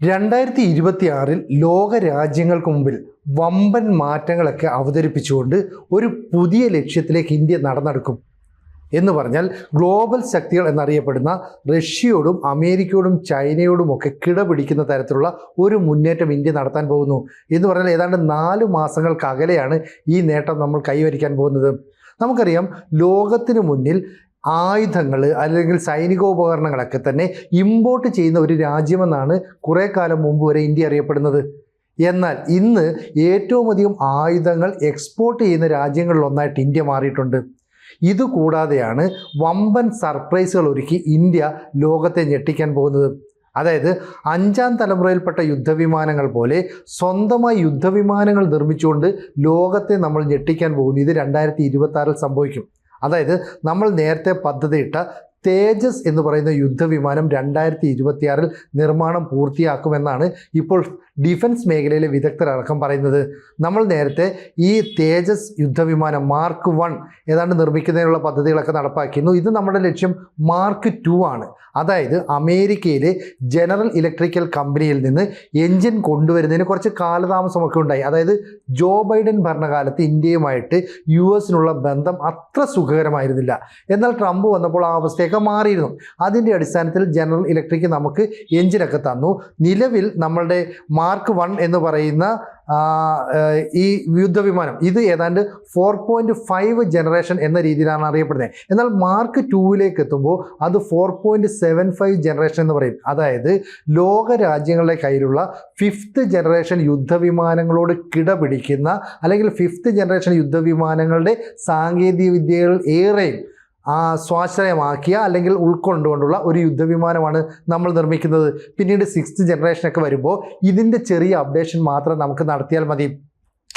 രണ്ടായിരത്തി ഇരുപത്തി ആറിൽ ലോക രാജ്യങ്ങൾക്ക് മുമ്പിൽ വമ്പൻ മാറ്റങ്ങളൊക്കെ അവതരിപ്പിച്ചുകൊണ്ട് ഒരു പുതിയ ലക്ഷ്യത്തിലേക്ക് ഇന്ത്യ നടന്നെടുക്കും. എന്ന് പറഞ്ഞാൽ ഗ്ലോബൽ ശക്തികൾ എന്നറിയപ്പെടുന്ന റഷ്യയോടും അമേരിക്കയോടും ചൈനയോടും ഒക്കെ കിടപിടിക്കുന്ന തരത്തിലുള്ള ഒരു മുന്നേറ്റം ഇന്ത്യ നടത്താൻ പോകുന്നു. എന്ന് പറഞ്ഞാൽ ഏതാണ്ട് നാല് മാസങ്ങൾക്ക് അകലെയാണ് ഈ നേട്ടം നമ്മൾ കൈവരിക്കാൻ പോകുന്നത്. നമുക്കറിയാം ലോകത്തിന് മുന്നിൽ ആയുധങ്ങൾ അല്ലെങ്കിൽ സൈനികോപകരണങ്ങളൊക്കെ തന്നെ ഇമ്പോർട്ട് ചെയ്യുന്ന ഒരു രാജ്യമെന്നാണ് കുറേ കാലം മുമ്പ് വരെ ഇന്ത്യ അറിയപ്പെടുന്നത്. എന്നാൽ ഇന്ന് ഏറ്റവും അധികം ആയുധങ്ങൾ എക്സ്പോർട്ട് ചെയ്യുന്ന രാജ്യങ്ങളിലൊന്നായിട്ട് ഇന്ത്യ മാറിയിട്ടുണ്ട്. ഇതുകൂടാതെയാണ് വമ്പൻ സർപ്രൈസുകൾ ഒരുക്കി ഇന്ത്യ ലോകത്തെ ഞെട്ടിക്കാൻ പോകുന്നത്. അതായത് അഞ്ചാം തലമുറയിൽപ്പെട്ട യുദ്ധവിമാനങ്ങൾ പോലെ സ്വന്തമായി യുദ്ധവിമാനങ്ങൾ നിർമ്മിച്ചുകൊണ്ട് ലോകത്തെ നമ്മൾ ഞെട്ടിക്കാൻ പോകുന്നു. ഇത് രണ്ടായിരത്തി ഇരുപത്തി സംഭവിക്കും. അതായത് നമ്മൾ നേരത്തെ പദ്ധതിയിട്ട തേജസ് എന്ന് പറയുന്ന യുദ്ധവിമാനം രണ്ടായിരത്തി ഇരുപത്തിയാറിൽ നിർമ്മാണം പൂർത്തിയാക്കുമെന്നാണ് ഇപ്പോൾ ഡിഫൻസ് മേഖലയിലെ വിദഗ്ധരടക്കം പറയുന്നത്. നമ്മൾ നേരത്തെ ഈ തേജസ് യുദ്ധവിമാനം മാർക്ക് വൺ ഏതാണ്ട് നിർമ്മിക്കുന്നതിനുള്ള പദ്ധതികളൊക്കെ നടപ്പാക്കിയിരുന്നു. ഇത് നമ്മുടെ ലക്ഷ്യം മാർക്ക് ടു ആണ്. അതായത് അമേരിക്കയിലെ ജനറൽ ഇലക്ട്രിക്കൽ കമ്പനിയിൽ നിന്ന് എൻജിൻ കൊണ്ടുവരുന്നതിന് കുറച്ച് കാലതാമസമൊക്കെ ഉണ്ടായി. അതായത് ജോ ബൈഡൻ ഭരണകാലത്ത് ഇന്ത്യയുമായിട്ട് യു എസിനുള്ള ബന്ധം അത്ര സുഖകരമായിരുന്നില്ല. എന്നാൽ ട്രംപ് വന്നപ്പോൾ ആ അവസ്ഥയൊക്കെ മാറിയിരുന്നു. അതിന്റെ അടിസ്ഥാനത്തിൽ ജനറൽ ഇലക്ട്രിക് നമുക്ക് എഞ്ചിനൊക്കെ തന്നു. നിലവിൽ നമ്മളുടെ മാർക്ക് വൺ എന്ന് പറയുന്ന ഈ യുദ്ധവിമാനം ഇത് ഏതാണ്ട് ഫോർ പോയിന്റ് ഫൈവ് ജനറേഷൻ എന്ന രീതിയിലാണ് അറിയപ്പെടുന്നത്. എന്നാൽ മാർക്ക് ടൂവിലേക്ക് എത്തുമ്പോൾ അത് four point seven five generation എന്ന് പറയും. അതായത് ലോക രാജ്യങ്ങളുടെ കയ്യിലുള്ള ഫിഫ്ത്ത് ജനറേഷൻ യുദ്ധവിമാനങ്ങളോട് കിടപിടിക്കുന്ന അല്ലെങ്കിൽ ഫിഫ്ത്ത് ജനറേഷൻ യുദ്ധവിമാനങ്ങളുടെ സാങ്കേതിക വിദ്യകൾ ഏറെയും സ്വാശ്രയമാക്കിയ അല്ലെങ്കിൽ ഉൾക്കൊണ്ടുകൊണ്ടുള്ള ഒരു യുദ്ധവിമാനമാണ് നമ്മൾ നിർമ്മിക്കുന്നത്. പിന്നീട് സിക്സ്ത് ജനറേഷനൊക്കെ വരുമ്പോൾ ഇതിന്റെ ചെറിയ അപ്ഡേഷൻ മാത്രം നമുക്ക് നടത്തിയാൽ മതി.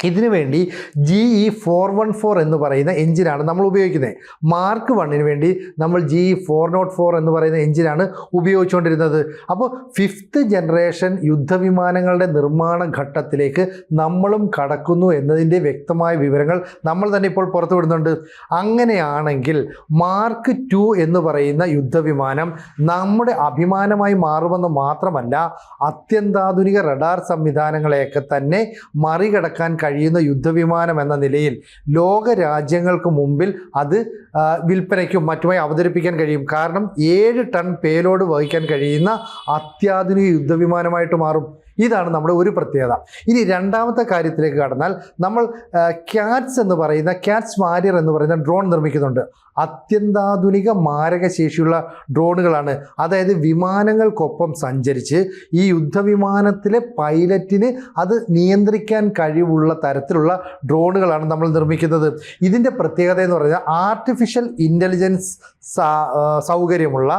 ഇതിനു വേണ്ടി G E four one four എന്ന് പറയുന്ന എഞ്ചിനാണ് നമ്മൾ ഉപയോഗിക്കുന്നത്. മാർക്ക് വണ്ണിന് വേണ്ടി നമ്മൾ G E four nought four എന്ന് പറയുന്ന എഞ്ചിനാണ് ഉപയോഗിച്ചുകൊണ്ടിരുന്നത്. അപ്പോൾ ഫിഫ്ത്ത് ജനറേഷൻ യുദ്ധവിമാനങ്ങളുടെ നിർമ്മാണ ഘട്ടത്തിലേക്ക് നമ്മളും കടക്കുന്നു എന്നതിന്റെ വ്യക്തമായ വിവരങ്ങൾ നമ്മൾ തന്നെ ഇപ്പോൾ പുറത്തുവിടുന്നുണ്ട് അങ്ങനെയാണെങ്കിൽ മാർക്ക് ടു എന്ന് പറയുന്ന യുദ്ധവിമാനം നമ്മുടെ അഭിമാനമായി മാറുമെന്ന് മാത്രമല്ല അത്യന്താധുനിക റഡാർ സംവിധാനങ്ങളെയൊക്കെ തന്നെ മറികടക്കാൻ കഴിയുന്ന യുദ്ധവിമാനം എന്ന നിലയിൽ ലോക രാജ്യങ്ങൾക്ക് മുമ്പിൽ അത് വിൽപ്പനയ്ക്കും മറ്റുമായി അവതരിപ്പിക്കാൻ കഴിയും. കാരണം ഏഴ് ടൺ പേലോഡ് വഹിക്കാൻ കഴിയുന്ന അത്യാധുനിക യുദ്ധവിമാനമായിട്ട് മാറും. ഇതാണ് നമ്മുടെ ഒരു പ്രത്യേകത. ഇനി രണ്ടാമത്തെ കാര്യത്തിലേക്ക് കടന്നാൽ നമ്മൾ ക്യാറ്റ്സ് എന്ന് പറയുന്ന ക്യാറ്റ്സ് വാരിയർ എന്ന് പറയുന്ന ഡ്രോൺ നിർമ്മിക്കുന്നുണ്ട്. അത്യന്താധുനിക മാരകശേഷിയുള്ള ഡ്രോണുകളാണ് അതായത് വിമാനങ്ങൾക്കൊപ്പം സഞ്ചരിച്ച് ഈ യുദ്ധവിമാനത്തിലെ പൈലറ്റിന് അത് നിയന്ത്രിക്കാൻ കഴിവുള്ള തരത്തിലുള്ള ഡ്രോണുകളാണ് നമ്മൾ നിർമ്മിക്കുന്നത്. ഇതിന്റെ പ്രത്യേകത എന്ന് പറഞ്ഞാൽ ആർട്ടിഫിഷ്യൽ ഇന്റലിജൻസ് സൗകര്യമുള്ള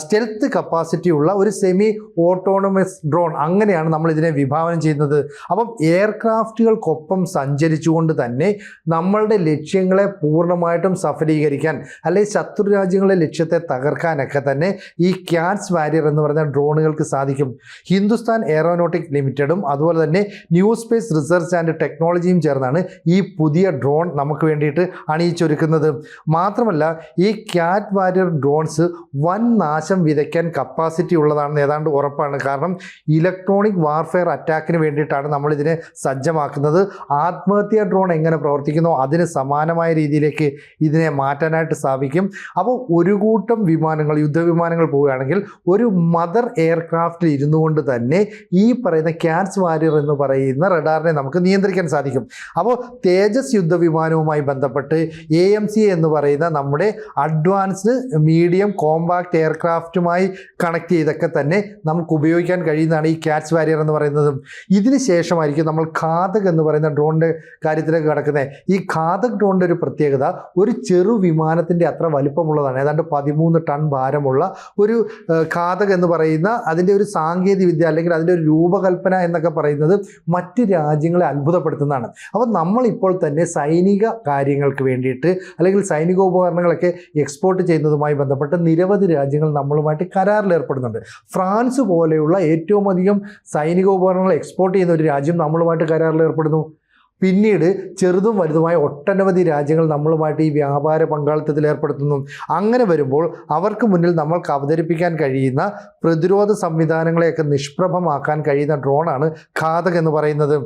സ്റ്റെൽത്ത് കപ്പാസിറ്റി ഉള്ള ഒരു സെമി ഓട്ടോണമസ് ഡ്രോൺ അങ്ങനെയാണ് നമ്മൾ ഇതിനെ വിഭാവനം ചെയ്യുന്നത്. അപ്പം എയർക്രാഫ്റ്റുകൾക്കൊപ്പം സഞ്ചരിച്ചുകൊണ്ട് തന്നെ നമ്മളുടെ ലക്ഷ്യങ്ങളെ പൂർണമായിട്ടും സഫലീകരിക്കാൻ അല്ലെങ്കിൽ ശത്രു രാജ്യങ്ങളെ ലക്ഷ്യത്തെ തകർക്കാനൊക്കെ തന്നെ ഈ ക്യാറ്റ്സ് വാരിയർ എന്ന് പറയുന്ന ഡ്രോണുകൾക്ക് സാധിക്കും. ഹിന്ദുസ്ഥാൻ എയറോനോട്ടിക് ലിമിറ്റഡും അതുപോലെ തന്നെ ന്യൂ സ്പേസ് റിസർച്ച് ആൻഡ് ടെക്നോളജിയും ചേർന്നാണ് ഈ പുതിയ ഡ്രോൺ നമുക്ക് വേണ്ടിയിട്ട് അണിയിച്ചൊരുക്കുന്നത്. മാത്രമല്ല ഈ ക്യാറ്റ് വാരിയർ ഡ്രോൺസ് വൻ നാശം വിതയ്ക്കാൻ കപ്പാസിറ്റി ഉള്ളതാണെന്ന് ഏതാണ്ട് ഉറപ്പാണ്. കാരണം ഇലക്ട്രോണിക് വാർഫെയർ അറ്റാക്കിന് വേണ്ടിയിട്ടാണ് നമ്മളിതിനെ സജ്ജമാക്കുന്നത്. ആത്മഹത്യാ ഡ്രോൺ എങ്ങനെ പ്രവർത്തിക്കുന്നു? അതിന് സമാനമായ രീതിയിലേക്ക് ഇതിനെ മാറ്റാനായിട്ട് സാധിക്കും. അപ്പോൾ ഒരു കൂട്ടം വിമാനങ്ങൾ യുദ്ധവിമാനങ്ങൾ പോവുകയാണെങ്കിൽ ഒരു മദർ എയർക്രാഫ്റ്റിൽ ഇരുന്നു കൊണ്ട് തന്നെ ഈ പറയുന്ന ക്യാറ്റ്സ് വാരിയർ എന്ന് പറയുന്ന റഡാറിനെ നമുക്ക് നിയന്ത്രിക്കാൻ സാധിക്കും. അപ്പോൾ തേജസ് യുദ്ധവിമാനവുമായി ബന്ധപ്പെട്ട് എ എം സി എന്ന് പറയുന്ന നമ്മുടെ അഡ്വാൻസ്ഡ് മീഡിയം കോമ്പാക്ട് എയർക്രാഫ്റ്റുമായി കണക്ട് ചെയ്തൊക്കെ തന്നെ നമുക്ക് ഉപയോഗിക്കാൻ കഴിയുന്നതാണ് ഈ ക്യാറ്റ്സ് വാരിയർ എന്ന് പറയുന്നതും ഇതിന് ശേഷമായിരിക്കും നമ്മൾ ഘാതക് എന്ന് പറയുന്ന ഡ്രോണിന്റെ കാര്യത്തിലേക്ക് കിടക്കുന്നത് ഈ ഘാതക് ഡ്രോണിന്റെ ഒരു പ്രത്യേകത ഒരു ചെറു വിമാനത്തിന്റെ അത്ര വലിപ്പമുള്ളതാണ്. ഏതാണ്ട് പതിമൂന്ന് ടൺ ഭാരമുള്ള ഒരു ഖാദക് എന്ന് പറയുന്ന അതിന്റെ ഒരു സാങ്കേതിക വിദ്യ അല്ലെങ്കിൽ അതിന്റെ ഒരു രൂപകൽപ്പന എന്നൊക്കെ പറയുന്നത് മറ്റ് രാജ്യങ്ങളെ അത്ഭുതപ്പെടുത്തുന്നതാണ്. അപ്പോൾ നമ്മളിപ്പോൾ തന്നെ സൈനിക കാര്യങ്ങൾക്ക് വേണ്ടിയിട്ട് അല്ലെങ്കിൽ സൈനിക സൈനികോപകരണങ്ങളൊക്കെ എക്സ്പോർട്ട് ചെയ്യുന്നതുമായി ബന്ധപ്പെട്ട് നിരവധി രാജ്യങ്ങൾ നമ്മളുമായിട്ട് കരാറിൽ ഏർപ്പെടുന്നുണ്ട്. ഫ്രാൻസ് പോലെയുള്ള ഏറ്റവും അധികം സൈനികോപകരണങ്ങൾ എക്സ്പോർട്ട് ചെയ്യുന്ന ഒരു രാജ്യം നമ്മളുമായിട്ട് കരാറിൽ ഏർപ്പെടുന്നു. പിന്നീട് ചെറുതും വലുതുമായ ഒട്ടനവധി രാജ്യങ്ങൾ നമ്മളുമായിട്ട് ഈ വ്യാപാര പങ്കാളിത്തത്തിൽ ഏർപ്പെടുത്തുന്നു. അങ്ങനെ വരുമ്പോൾ അവർക്ക് മുന്നിൽ നമ്മൾക്ക് അവതരിപ്പിക്കാൻ കഴിയുന്ന പ്രതിരോധ സംവിധാനങ്ങളെയൊക്കെ നിഷ്പ്രഭമാക്കാൻ കഴിയുന്ന ഡ്രോണാണ് ഘാതക് എന്ന് പറയുന്നത്.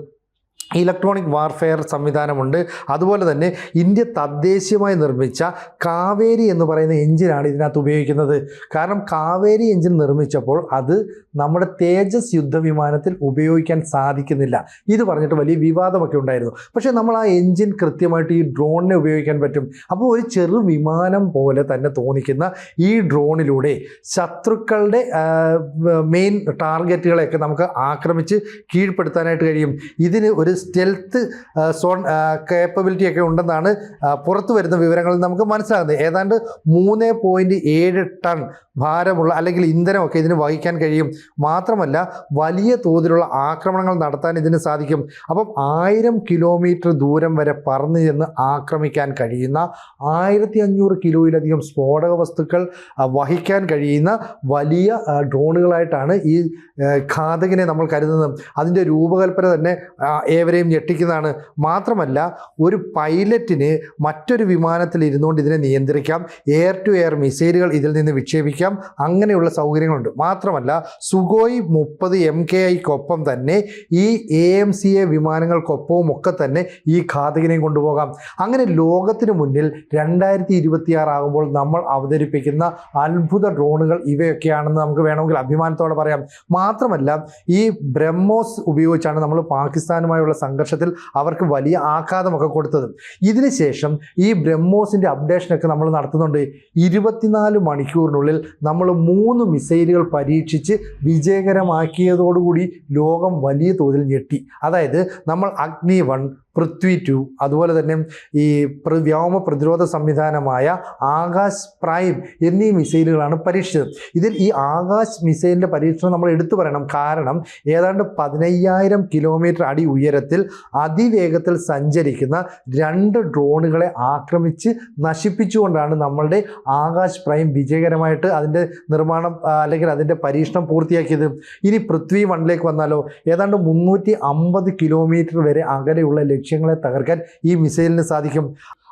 ഇലക്ട്രോണിക് വാർഫെയർ സംവിധാനമുണ്ട്. അതുപോലെ തന്നെ ഇന്ത്യ തദ്ദേശീയമായി നിർമ്മിച്ച കാവേരി എന്ന് പറയുന്ന എഞ്ചിനാണ് ഇതിനകത്ത് ഉപയോഗിക്കുന്നത്. കാരണം കാവേരി എഞ്ചിൻ നിർമ്മിച്ചപ്പോൾ അത് നമ്മുടെ തേജസ് യുദ്ധവിമാനത്തിൽ ഉപയോഗിക്കാൻ സാധിക്കുന്നില്ല. ഇത് പറഞ്ഞിട്ട് വലിയ വിവാദമൊക്കെ ഉണ്ടായിരുന്നു. പക്ഷേ നമ്മൾ ആ എഞ്ചിൻ കൃത്യമായിട്ട് ഈ ഡ്രോണിനെ ഉപയോഗിക്കാൻ പറ്റും. അപ്പോൾ ഒരു ചെറു വിമാനം പോലെ തന്നെ തോന്നിക്കുന്ന ഈ ഡ്രോണിലൂടെ ശത്രുക്കളുടെ മെയിൻ ടാർഗറ്റുകളെയൊക്കെ നമുക്ക് ആക്രമിച്ച് കീഴ്പ്പെടുത്താനായിട്ട് കഴിയും. ഇതിന് ഒരു സ്റ്റെൽത്ത് സോൺ കേപ്പബിലിറ്റി ഒക്കെ ഉണ്ടെന്നാണ് പുറത്തു വരുന്ന വിവരങ്ങളിൽ നമുക്ക് മനസ്സിലാകുന്നത്. ഏതാണ്ട് മൂന്ന് പോയിന്റ് ഏഴ് ടൺ ഭാരമുള്ള അല്ലെങ്കിൽ ഇന്ധനമൊക്കെ ഇതിന് വഹിക്കാൻ കഴിയും. മാത്രമല്ല വലിയ തോതിലുള്ള ആക്രമണങ്ങൾ നടത്താൻ ഇതിന് സാധിക്കും. അപ്പം ആയിരം കിലോമീറ്റർ ദൂരം വരെ പറന്നു ചെന്ന് ആക്രമിക്കാൻ കഴിയുന്ന ആയിരത്തി അഞ്ഞൂറ് കിലോയിലധികം സ്ഫോടക വസ്തുക്കൾ വഹിക്കാൻ കഴിയുന്ന വലിയ ഡ്രോണുകളായിട്ടാണ് ഈ ഘാതകിനെ നമ്മൾ കരുതുന്നത്. അതിന്റെ രൂപകൽപ്പന തന്നെ ആ, ഏവരെയും ഞെട്ടിക്കുന്നതാണ്. മാത്രമല്ല ഒരു പൈലറ്റിന് മറ്റൊരു വിമാനത്തിൽ ഇരുന്നുകൊണ്ട് ഇതിനെ നിയന്ത്രിക്കാം. എയർ ടു എയർ മിസൈലുകൾ ഇതിൽ നിന്ന് വിക്ഷേപിക്കാം. അങ്ങനെയുള്ള സൗകര്യങ്ങളുണ്ട്. മാത്രമല്ല സുഗോയ് മുപ്പത് എം കെ ഐക്കൊപ്പം തന്നെ ഈ എ എം സി എ വിമാനങ്ങൾക്കൊപ്പവും ഒക്കെ തന്നെ ഈ ഘാതകിനെയും കൊണ്ടുപോകാം. അങ്ങനെ ലോകത്തിന് മുന്നിൽ രണ്ടായിരത്തി ഇരുപത്തിയാറ് ആകുമ്പോൾ നമ്മൾ അവതരിപ്പിക്കുന്ന അത്ഭുത ഡ്രോണുകൾ ഇവയൊക്കെയാണെന്ന് നമുക്ക് വേണമെങ്കിൽ അഭിമാനത്തോടെ പറയാം. മാത്രമല്ല ഈ ബ്രഹ്മോസ് ഉപയോഗിച്ചാണ് നമ്മൾ പാകിസ്ഥാനുമായുള്ള സംഘർഷത്തിൽ അവർക്ക് വലിയ ആഘാതമൊക്കെ കൊടുത്തത്. ഇതിനുശേഷം ഈ ബ്രഹ്മോസിന്റെ അപ്ഡേഷനൊക്കെ നമ്മൾ നടത്തുന്നുണ്ട്. ഇരുപത്തിനാല് മണിക്കൂറിനുള്ളിൽ നമ്മൾ മൂന്ന് മിസൈലുകൾ പരീക്ഷിച്ച് വിജയകരമാക്കിയതോടുകൂടി ലോകം വലിയ തോതിൽ ഞെട്ടി. അതായത് നമ്മൾ അഗ്നി വൺ പൃഥ്വി ടു അതുപോലെ തന്നെ ഈ വ്യോമ പ്രതിരോധ സംവിധാനമായ ആകാശ് പ്രൈം എന്നീ മിസൈലുകളാണ് പരീക്ഷിച്ചത്. ഇതിൽ ഈ ആകാശ് മിസൈലിന്റെ പരീക്ഷണം നമ്മൾ എടുത്തു പറയണം. കാരണം ഏതാണ്ട് പതിനയ്യായിരം കിലോമീറ്റർ അടി ഉയരത്തിൽ അതിവേഗത്തിൽ സഞ്ചരിക്കുന്ന രണ്ട് ഡ്രോണുകളെ ആക്രമിച്ച് നശിപ്പിച്ചുകൊണ്ടാണ് നമ്മളുടെ ആകാശ് പ്രൈം വിജയകരമായിട്ട് അതിന്റെ നിർമ്മാണം അല്ലെങ്കിൽ അതിന്റെ പരീക്ഷണം പൂർത്തിയാക്കിയത്. ഇനി പൃഥ്വി വണ്ണിലേക്ക് വന്നാലോ? ഏതാണ്ട് മുന്നൂറ്റി കിലോമീറ്റർ വരെ അകലെയുള്ള ലക്ഷ്യങ്ങളെ തകർക്കാൻ ഈ മിസൈലിന് സാധിക്കും.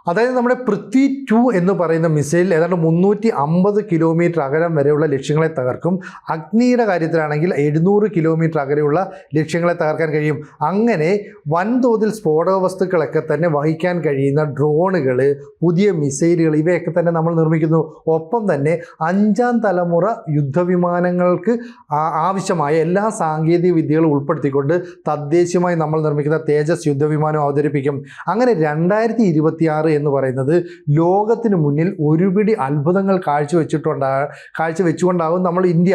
അതായത് നമ്മുടെ പൃഥ്വി ടു എന്ന് പറയുന്ന മിസൈൽ ഏതാണ്ട് മുന്നൂറ്റി അമ്പത് കിലോമീറ്റർ അകലം വരെയുള്ള ലക്ഷ്യങ്ങളെ തകർക്കും. അഗ്നിയുടെ കാര്യത്തിലാണെങ്കിൽ എഴുന്നൂറ് കിലോമീറ്റർ അകലെയുള്ള ലക്ഷ്യങ്ങളെ തകർക്കാൻ കഴിയും. അങ്ങനെ വൻതോതിൽ സ്ഫോടക വസ്തുക്കളൊക്കെ തന്നെ വഹിക്കാൻ കഴിയുന്ന ഡ്രോണുകൾ പുതിയ മിസൈലുകൾ ഇവയൊക്കെ തന്നെ നമ്മൾ നിർമ്മിക്കുന്നു. ഒപ്പം തന്നെ അഞ്ചാം തലമുറ യുദ്ധവിമാനങ്ങൾക്ക് ആവശ്യമായ എല്ലാ സാങ്കേതിക വിദ്യകളും ഉൾപ്പെടുത്തിക്കൊണ്ട് തദ്ദേശീയമായി നമ്മൾ നിർമ്മിക്കുന്ന തേജസ് യുദ്ധവിമാനം അവതരിപ്പിക്കും. അങ്ങനെ രണ്ടായിരത്തി എന്ന് പറയുന്നത് ലോകത്തിന് മുന്നിൽ ഒരുപിടി അത്ഭുതങ്ങൾ കാഴ്ചവെച്ചിട്ടുണ്ടാ കാഴ്ചവെച്ചുകൊണ്ടാകും നമ്മൾ ഇന്ത്യ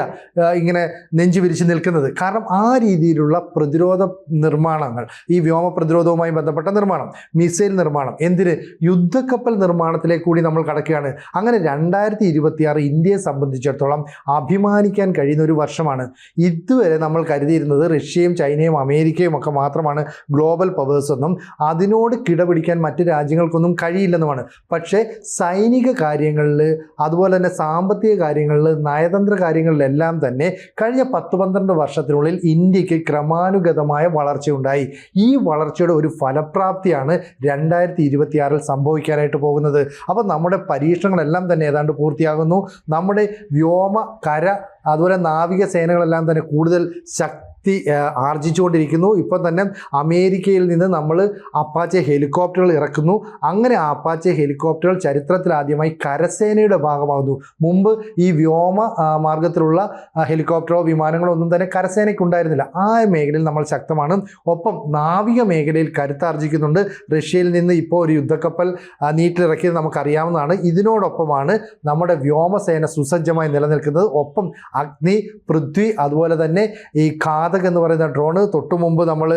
ഇങ്ങനെ നെഞ്ചു വിരിച്ച് നിൽക്കുന്നത്. കാരണം ആ രീതിയിലുള്ള പ്രതിരോധ നിർമ്മാണങ്ങൾ ഈ വ്യോമ പ്രതിരോധവുമായി ബന്ധപ്പെട്ട നിർമ്മാണം മിസൈൽ നിർമ്മാണം എന്തിന്? യുദ്ധക്കപ്പൽ നിർമ്മാണത്തിലേക്ക് കൂടി നമ്മൾ കടക്കുകയാണ്. അങ്ങനെ രണ്ടായിരത്തി ഇരുപത്തിയാറ് ഇന്ത്യയെ സംബന്ധിച്ചിടത്തോളം അഭിമാനിക്കാൻ കഴിയുന്ന ഒരു വർഷമാണ്. ഇതുവരെ നമ്മൾ കരുതിയിരുന്നത് റഷ്യയും ചൈനയും അമേരിക്കയും ഒക്കെ മാത്രമാണ് ഗ്ലോബൽ പവേഴ്സ് എന്നും അതിനോട് കിടപിടിക്കാൻ മറ്റ് രാജ്യങ്ങൾക്കൊന്നും കഴിയില്ലെന്നുമാണ് പക്ഷേ സൈനിക കാര്യങ്ങളിൽ അതുപോലെ തന്നെ സാമ്പത്തിക കാര്യങ്ങളിൽ നയതന്ത്ര കാര്യങ്ങളിലെല്ലാം തന്നെ കഴിഞ്ഞ പത്ത് പന്ത്രണ്ട് വർഷത്തിനുള്ളിൽ ഇന്ത്യയ്ക്ക് ക്രമാനുഗതമായ വളർച്ച ഉണ്ടായി ഈ വളർച്ചയുടെ ഒരു ഫലപ്രാപ്തിയാണ് രണ്ടായിരത്തി ഇരുപത്തിയാറിൽ സംഭവിക്കാനായിട്ട് പോകുന്നത്. അപ്പോൾ നമ്മുടെ പരീക്ഷണങ്ങളെല്ലാം തന്നെ ഏതാണ്ട് പൂർത്തിയാകുന്നു. നമ്മുടെ വ്യോമ കര അതുപോലെ നാവിക സേനകളെല്ലാം തന്നെ കൂടുതൽ ശക്തി ആ, ആർജിച്ചുകൊണ്ടിരിക്കുന്നു. ഇപ്പം തന്നെ അമേരിക്കയിൽ നിന്ന് നമ്മൾ അപ്പാച്ചെ ഹെലികോപ്റ്ററുകൾ ഇറക്കുന്നു. അങ്ങനെ അപ്പാച്ചെ ഹെലികോപ്റ്ററുകൾ ചരിത്രത്തിൽ ആദ്യമായി കരസേനയുടെ ഭാഗമാകുന്നു. മുമ്പ് ഈ വ്യോമ മാർഗത്തിലുള്ള ഹെലികോപ്റ്ററോ വിമാനങ്ങളോ ഒന്നും തന്നെ കരസേനയ്ക്ക് ഉണ്ടായിരുന്നില്ല. ആ മേഖലയിൽ നമ്മൾ ശക്തമാണ്. ഒപ്പം നാവിക മേഖലയിൽ കരുത്താർജിക്കുന്നുണ്ട്. റഷ്യയിൽ നിന്ന് ഇപ്പോൾ ഒരു യുദ്ധക്കപ്പൽ നീട്ടിലിറക്കിയത് നമുക്കറിയാവുന്നതാണ്. ഇതിനോടൊപ്പമാണ് നമ്മുടെ വ്യോമസേന സുസജ്ജമായി നിലനിൽക്കുന്നത്. ഒപ്പം അഗ്നി പൃഥ്വി അതുപോലെ തന്നെ ഈ ഘാതക് എന്ന് പറയുന്ന ഡ്രോണ് തൊട്ടു മുമ്പ് നമ്മൾ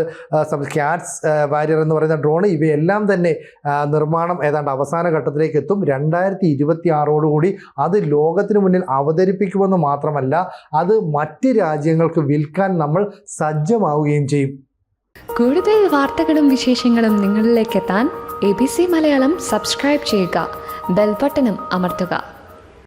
ക്യാറ്റ്സ് വാരിയർ എന്ന് പറയുന്ന ഡ്രോണ് ഇവയെല്ലാം തന്നെ നിർമ്മാണം ഏതാണ്ട് അവസാന ഘട്ടത്തിലേക്ക് എത്തും. രണ്ടായിരത്തി ഇരുപത്തി ആറോടുകൂടി അത് ലോകത്തിന് മുന്നിൽ അവതരിപ്പിക്കുമെന്ന് മാത്രമല്ല അത് മറ്റ് രാജ്യങ്ങൾക്ക് വിൽക്കാൻ നമ്മൾ സജ്ജമാവുകയും ചെയ്യും. കൂടുതൽ വാർത്തകളും വിശേഷങ്ങളും നിങ്ങളിലേക്ക് എത്താൻ A B C Malayalam subscribe ചെയ്യുക. ബെൽബട്ടനും അമർത്തുക.